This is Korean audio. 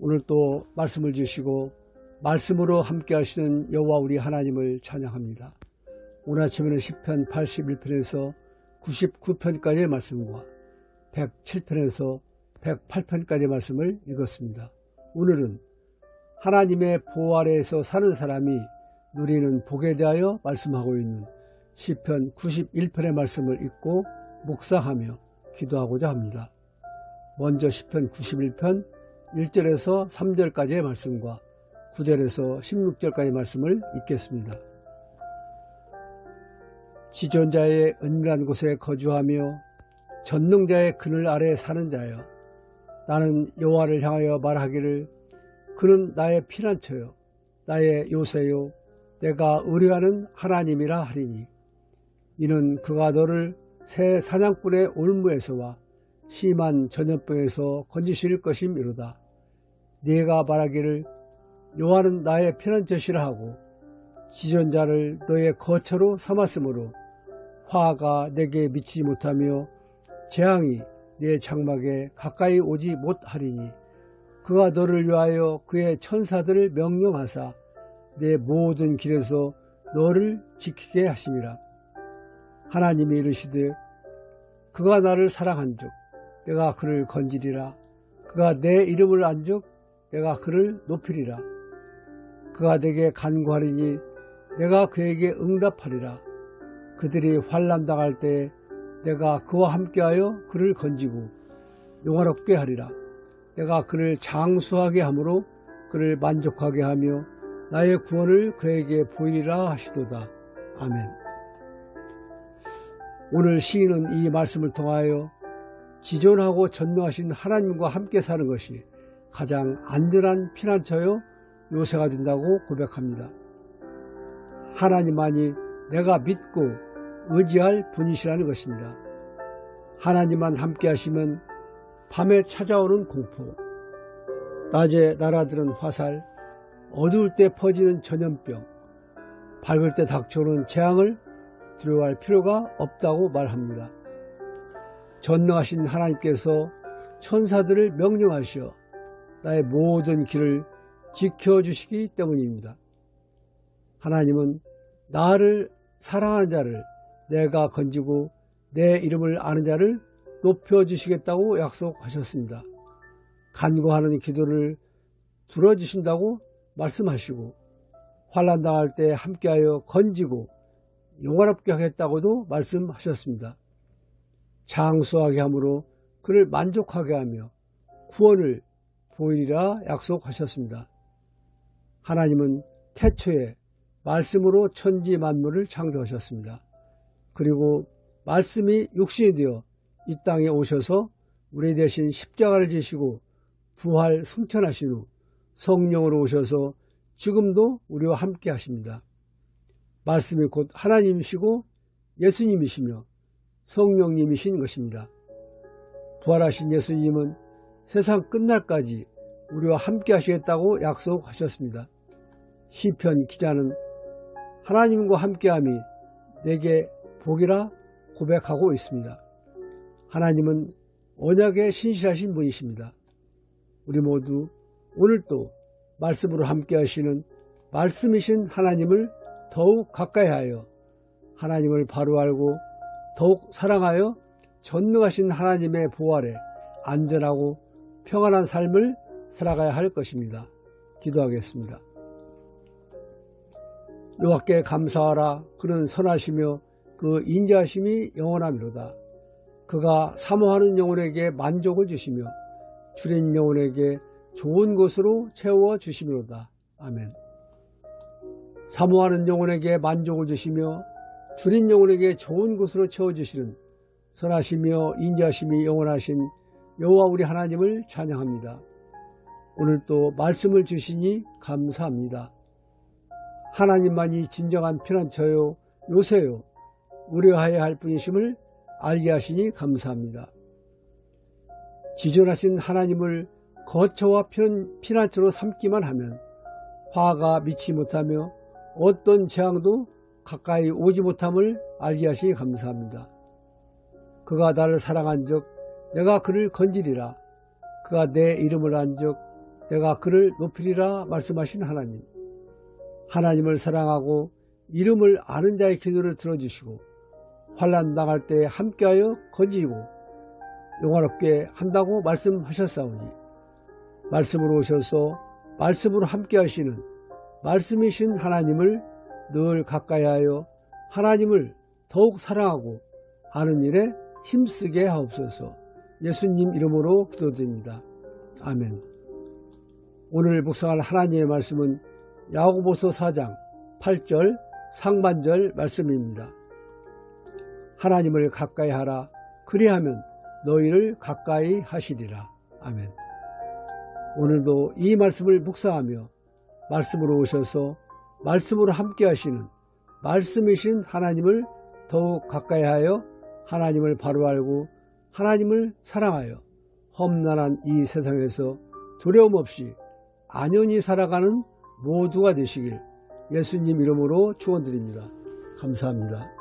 오늘 또 말씀을 주시고 말씀으로 함께 하시는 여호와 우리 하나님을 찬양합니다. 오늘 아침에는 10편 81편에서 99편까지의 말씀과 107편에서 108편까지의 말씀을 읽었습니다. 오늘은 하나님의 보호 아래에서 사는 사람이 누리는 복에 대하여 말씀하고 있는 10편 91편의 말씀을 읽고 묵상하며 기도하고자 합니다. 먼저 10편 91편 1절에서 3절까지의 말씀과 9절에서 16절까지의 말씀을 읽겠습니다. 지존자의 은밀한 곳에 거주하며 전능자의 그늘 아래 사는 자여 나는 여호와를 향하여 말하기를 그는 나의 피난처요 나의 요새요 내가 의뢰하는 하나님이라 하리니 이는 그가 너를 새 사냥꾼의 올무에서와 심한 전염병에서 건지실 것이미로다. 네가 말하기를 요한은 나의 피난처시라 하고 지존자를 너의 거처로 삼았으므로 화가 내게 미치지 못하며 재앙이 내 장막에 가까이 오지 못하리니 그가 너를 위하여 그의 천사들을 명령하사 내 모든 길에서 너를 지키게 하심이라. 하나님이 이르시되 그가 나를 사랑한즉 내가 그를 건지리라. 그가 내 이름을 안즉 내가 그를 높이리라. 그가 내게 간구하리니 내가 그에게 응답하리라. 그들이 환란 당할 때 내가 그와 함께하여 그를 건지고 용화롭게 하리라. 내가 그를 장수하게 함으로 그를 만족하게 하며 나의 구원을 그에게 보이리라 하시도다. 아멘. 오늘 시인은 이 말씀을 통하여 지존하고 전능하신 하나님과 함께 사는 것이 가장 안전한 피난처요 요새가 된다고 고백합니다. 하나님만이 내가 믿고 의지할 분이시라는 것입니다. 하나님만 함께 하시면 밤에 찾아오는 공포, 낮에 날아드는 화살, 어두울 때 퍼지는 전염병, 밝을 때 닥쳐오는 재앙을 두려워할 필요가 없다고 말합니다. 전능하신 하나님께서 천사들을 명령하시어 나의 모든 길을 지켜주시기 때문입니다. 하나님은 나를 사랑하는 자를 내가 건지고 내 이름을 아는 자를 높여주시겠다고 약속하셨습니다. 간구하는 기도를 들어주신다고 말씀하시고 환란 당할 때 함께하여 건지고 영화롭게 하겠다고도 말씀하셨습니다. 장수하게 함으로 그를 만족하게 하며 구원을 보이리라 약속하셨습니다. 하나님은 태초에 말씀으로 천지 만물을 창조하셨습니다. 그리고 말씀이 육신이 되어 이 땅에 오셔서 우리 대신 십자가를 지시고 부활 승천하신 후 성령으로 오셔서 지금도 우리와 함께 하십니다. 말씀이 곧 하나님이시고 예수님이시며 성령님이신 것입니다. 부활하신 예수님은 세상 끝날까지 우리와 함께 하시겠다고 약속하셨습니다. 시편 기자는 하나님과 함께함이 내게 복이라 고백하고 있습니다. 하나님은 언약에 신실하신 분이십니다. 우리 모두 오늘도 말씀으로 함께 하시는 말씀이신 하나님을 더욱 가까이 하여 하나님을 바로 알고 더욱 사랑하여 전능하신 하나님의 아래 안전하고 평안한 삶을 살아가야 할 것입니다. 기도하겠습니다. 여호와께 감사하라 그는 선하시며 그 인자하심이 영원하미로다. 그가 사모하는 영혼에게 만족을 주시며 줄인 영혼에게 좋은 것으로 채워 주시미로다. 아멘. 사모하는 영혼에게 만족을 주시며 줄인 영혼에게 좋은 것으로 채워 주시는 선하시며 인자하심이 영원하신 여호와 우리 하나님을 찬양합니다. 오늘 또 말씀을 주시니 감사합니다. 하나님만이 진정한 피난처요 요새요 우려하여야 할 분이심을 알게 하시니 감사합니다. 지존하신 하나님을 거처와 피난처로 삼기만 하면 화가 미치 못하며 어떤 재앙도 가까이 오지 못함을 알게 하시니 감사합니다. 그가 나를 사랑한 적 내가 그를 건지리라. 그가 내 이름을 안적 내가 그를 높이리라 말씀하신 하나님. 하나님을 사랑하고 이름을 아는 자의 기도를 들어주시고 환란 당할 때 함께하여 건지고 영화롭게 한다고 말씀하셨사오니 말씀으로 오셔서 말씀으로 함께하시는 말씀이신 하나님을 늘 가까이하여 하나님을 더욱 사랑하고 아는 일에 힘쓰게 하옵소서 예수님 이름으로 기도드립니다. 아멘 오늘 묵상할 하나님의 말씀은 야고보서 4장 8절 상반절 말씀입니다. 하나님을 가까이 하라 그리하면 너희를 가까이 하시리라. 아멘 오늘도 이 말씀을 묵상하며 말씀으로 오셔서 말씀으로 함께 하시는 말씀이신 하나님을 더욱 가까이 하여 하나님을 바로 알고 하나님을 사랑하여 험난한 이 세상에서 두려움 없이 안연히 살아가는 모두가 되시길 예수님 이름으로 축원드립니다. 감사합니다.